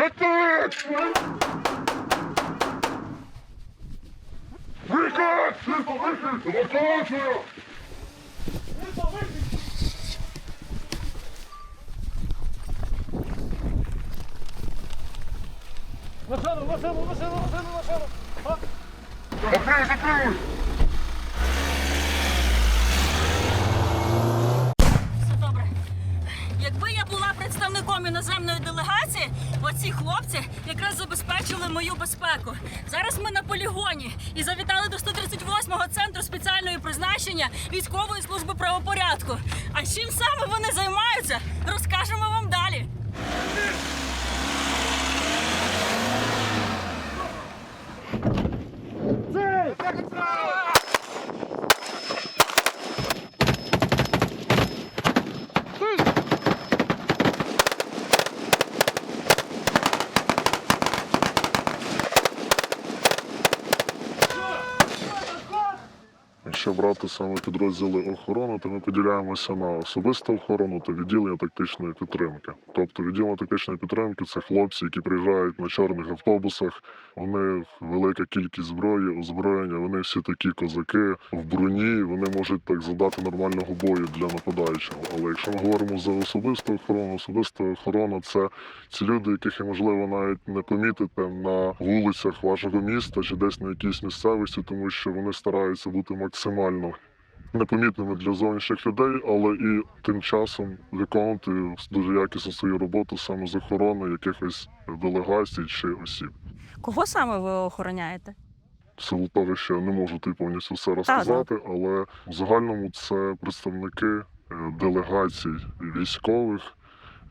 Приказ! Виконую! Машину, машину, машину, машину, машину. А? Закрий, закрий! Все добре. Якби я була представником іноземної делегації, оці хлопці якраз забезпечили мою безпеку. Зараз ми на полігоні і завітали до 138-го центру спеціального призначення військової служби правопорядку. А чим саме вони займаються, розкажемо вам далі. Якщо брати саме підрозділи охорони, то ми поділяємося на особисту охорону та відділення тактичної підтримки. Тобто відділення тактичної підтримки це хлопці, які приїжджають на чорних автобусах. Вони велика кількість зброї, озброєння. Вони всі такі козаки в броні. Вони можуть так задати нормального бою для нападаючого. Але якщо ми говоримо за особисту охорону, особиста охорона це ці люди, яких можливо навіть не помітите на вулицях вашого міста чи десь на якійсь місцевості, тому що вони стараються бути максимально непомітними для зовнішніх людей, але і тим часом виконувати дуже якісно свою роботу саме з охорони якихось делегацій чи осіб. Кого саме ви охороняєте? Силу того, не можу ти повністю все розказати, але в загальному це представники е, делегацій військових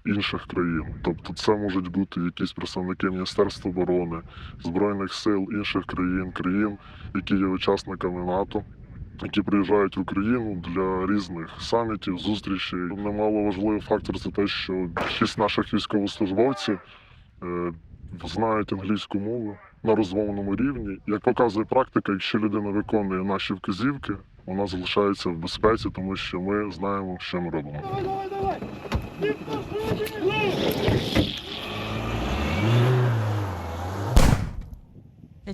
інших країн. Тобто це можуть бути якісь представники Міністерства оборони, Збройних сил інших країн, країн, які є учасниками НАТО. Які приїжджають в Україну для різних самітів, зустрічей. Немало важливий фактор це те, що більшість наших військовослужбовців е, знають англійську мову на розмовному рівні. Як показує практика, якщо людина виконує наші вказівки, вона залишається в безпеці, тому що ми знаємо, що ми робимо. Давай, давай, давай.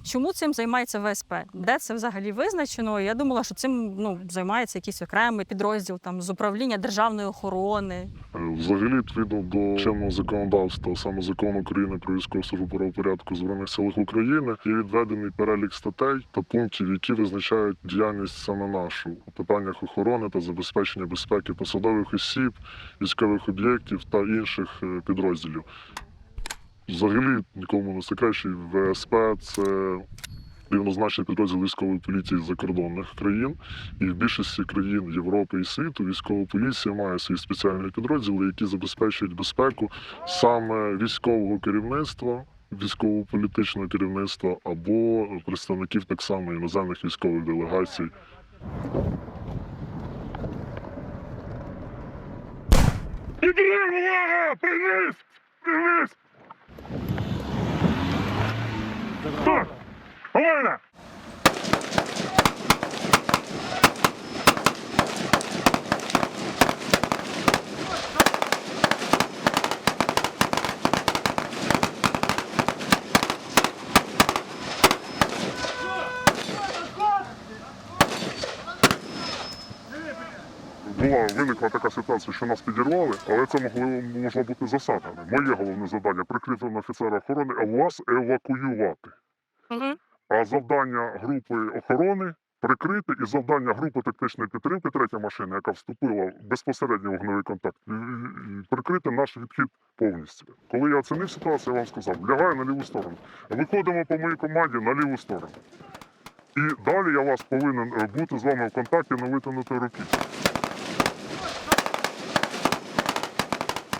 Чому цим займається ВСП? Де це взагалі визначено? Я думала, що цим ну, займається якийсь окремий підрозділ там з управління державної охорони. Взагалі, відповідно до чинного законодавства, саме закону України про військову службу правопорядку збройних силах України, є відведений перелік статей та пунктів, які визначають діяльність саме нашу у питаннях охорони та забезпечення безпеки посадових осіб, військових об'єктів та інших е, підрозділів. Взагалі нікому не секрет, що ВСП це рівнозначний підрозділ військової поліції закордонних країн. І в більшості країн Європи і світу військова поліція має свої спеціальні підрозділи, які забезпечують безпеку саме військового керівництва, військово-політичного керівництва або представників так само іноземних військових делегацій. Підрив, увага! Олена! Була виникла така ситуація, що нас підірвали, але це могло можна бути засадами. Моє головне завдання прикрити на офіцера охорони, вас евакуювати. Угу. А завдання групи охорони прикрити і завдання групи тактичної підтримки, третя машина, яка вступила безпосередньо в вогневий контакт, прикрити наш відхід повністю. Коли я оцінив ситуацію, я вам сказав, лягаю на ліву сторону. Виходимо по моїй команді на ліву сторону. І далі я вас повинен е, бути з вами в контакті на витягнутій руки.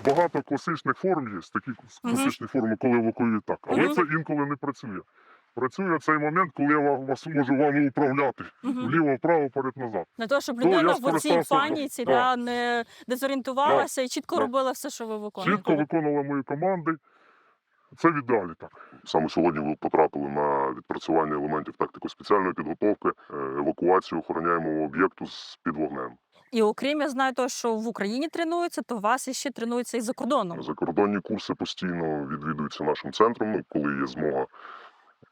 Багато класичних форм є, такі класичні форми, коли евакуюють так. Але це інколи не працює. Працює цей момент, коли я вас можу вами управляти Угу. вліво, вправо, перед назад. Для того, щоб людина в оцій паніці да. да, не дезорієнтувалася і чітко Да. робила все, що ви виконуєте. Чітко виконували мої команди. Це в ідеалі так. Саме сьогодні ви потрапили на відпрацювання елементів тактико-спеціальної підготовки, е, евакуацію охороняємого об'єкту з під вогнем. І окрім я знаю того, що в Україні тренуються, то вас іще тренуються і за кордоном. Закордонні курси постійно відвідуються нашим центром, ну, коли є змога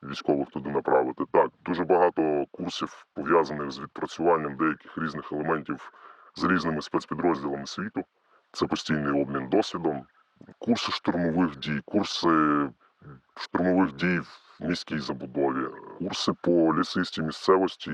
військових туди направити. Так, дуже багато курсів пов'язаних з відпрацюванням деяких різних елементів з різними спецпідрозділами світу. Це постійний обмін досвідом, курси штурмових дій, курси штурмових дій в міській забудові, курси по лісистій місцевості,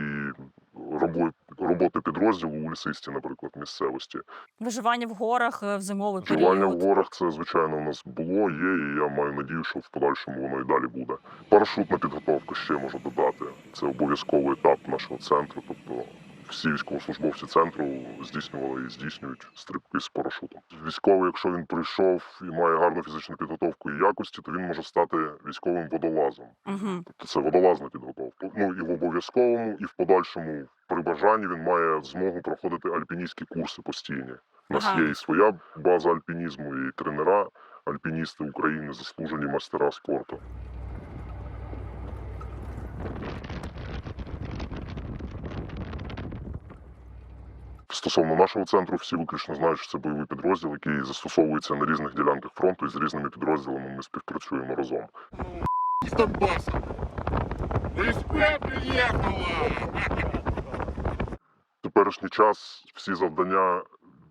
роботи підрозділу у лісистій, наприклад, місцевості. Виживання в горах е, в зимовий Вживання в горах це звичайно у нас було, є, і я маю надію, що в подальшому воно і далі буде. Парашутна підготовка ще можу додати. Це обов'язковий етап нашого центру. Тобто всі військовослужбовці центру здійснювали і здійснюють стрибки з парашутом. Військовий, якщо він прийшов і має гарну фізичну підготовку і якості, то він може стати військовим водолазом. Угу. Тобто це водолазна підготовка. Ну і в обов'язковому, і в подальшому при бажанні він має змогу проходити альпіністські курси постійні. У нас Ага. є і своя база альпінізму, і тренера, альпіністи України, заслужені майстера спорту. Стосовно нашого центру, всі виключно знають, що це бойовий підрозділ, який застосовується на різних ділянках фронту, і з різними підрозділами ми співпрацюємо разом. Теперішній час всі завдання,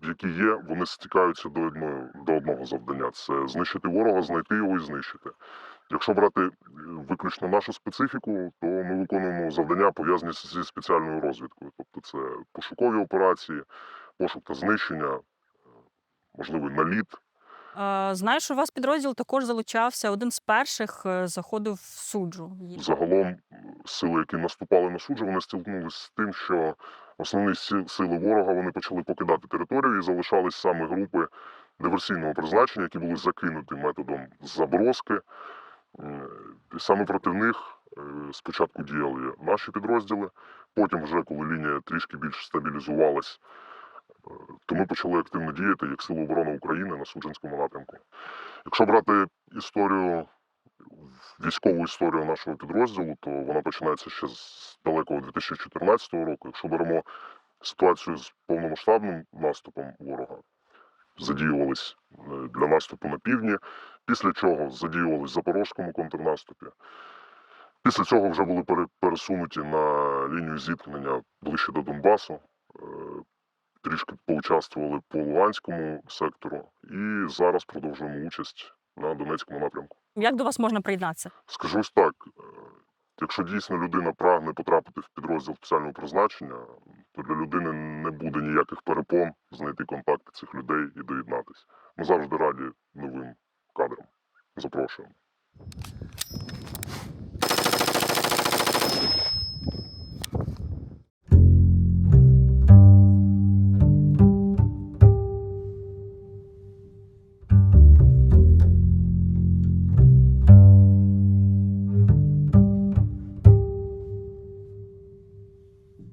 які є, вони стікаються до одного, до одного завдання: це знищити ворога, знайти його і знищити. Якщо брати е, виключно нашу специфіку, то ми виконуємо завдання пов'язані зі спеціальною розвідкою. Тобто це пошукові операції, пошук та знищення, е, можливий наліт. Що у вас підрозділ також залучався. Один з перших е, заходив в суджу. Загалом сили, які наступали на суджу, вони стикнулися з тим, що основні сили ворога вони почали покидати територію і залишались саме групи диверсійного призначення, які були закинуті методом заброски. Е, І саме проти них е, спочатку діяли наші підрозділи, потім, вже коли лінія трішки більш стабілізувалась, е, то ми почали активно діяти як Сили оборони України на Суджанському напрямку. Якщо брати історію військову історію нашого підрозділу, то вона починається ще з далекого 2014 року. Якщо беремо ситуацію з повномасштабним наступом ворога, задіювались е, для наступу на півдні, після чого задіювались в запорозькому контрнаступі. Після цього вже були пересунуті на лінію зіткнення ближче до Донбасу. е, Трішки поучаствували по Луганському сектору, і зараз продовжуємо участь на Донецькому напрямку. Як до вас можна приєднатися? Скажу ж так: е, якщо дійсно людина прагне потрапити в підрозділ спеціального призначення, то для людини не буде ніяких перепон знайти контакти цих людей і доєднатися. Ми завжди раді новим кадрам. Запрошуємо.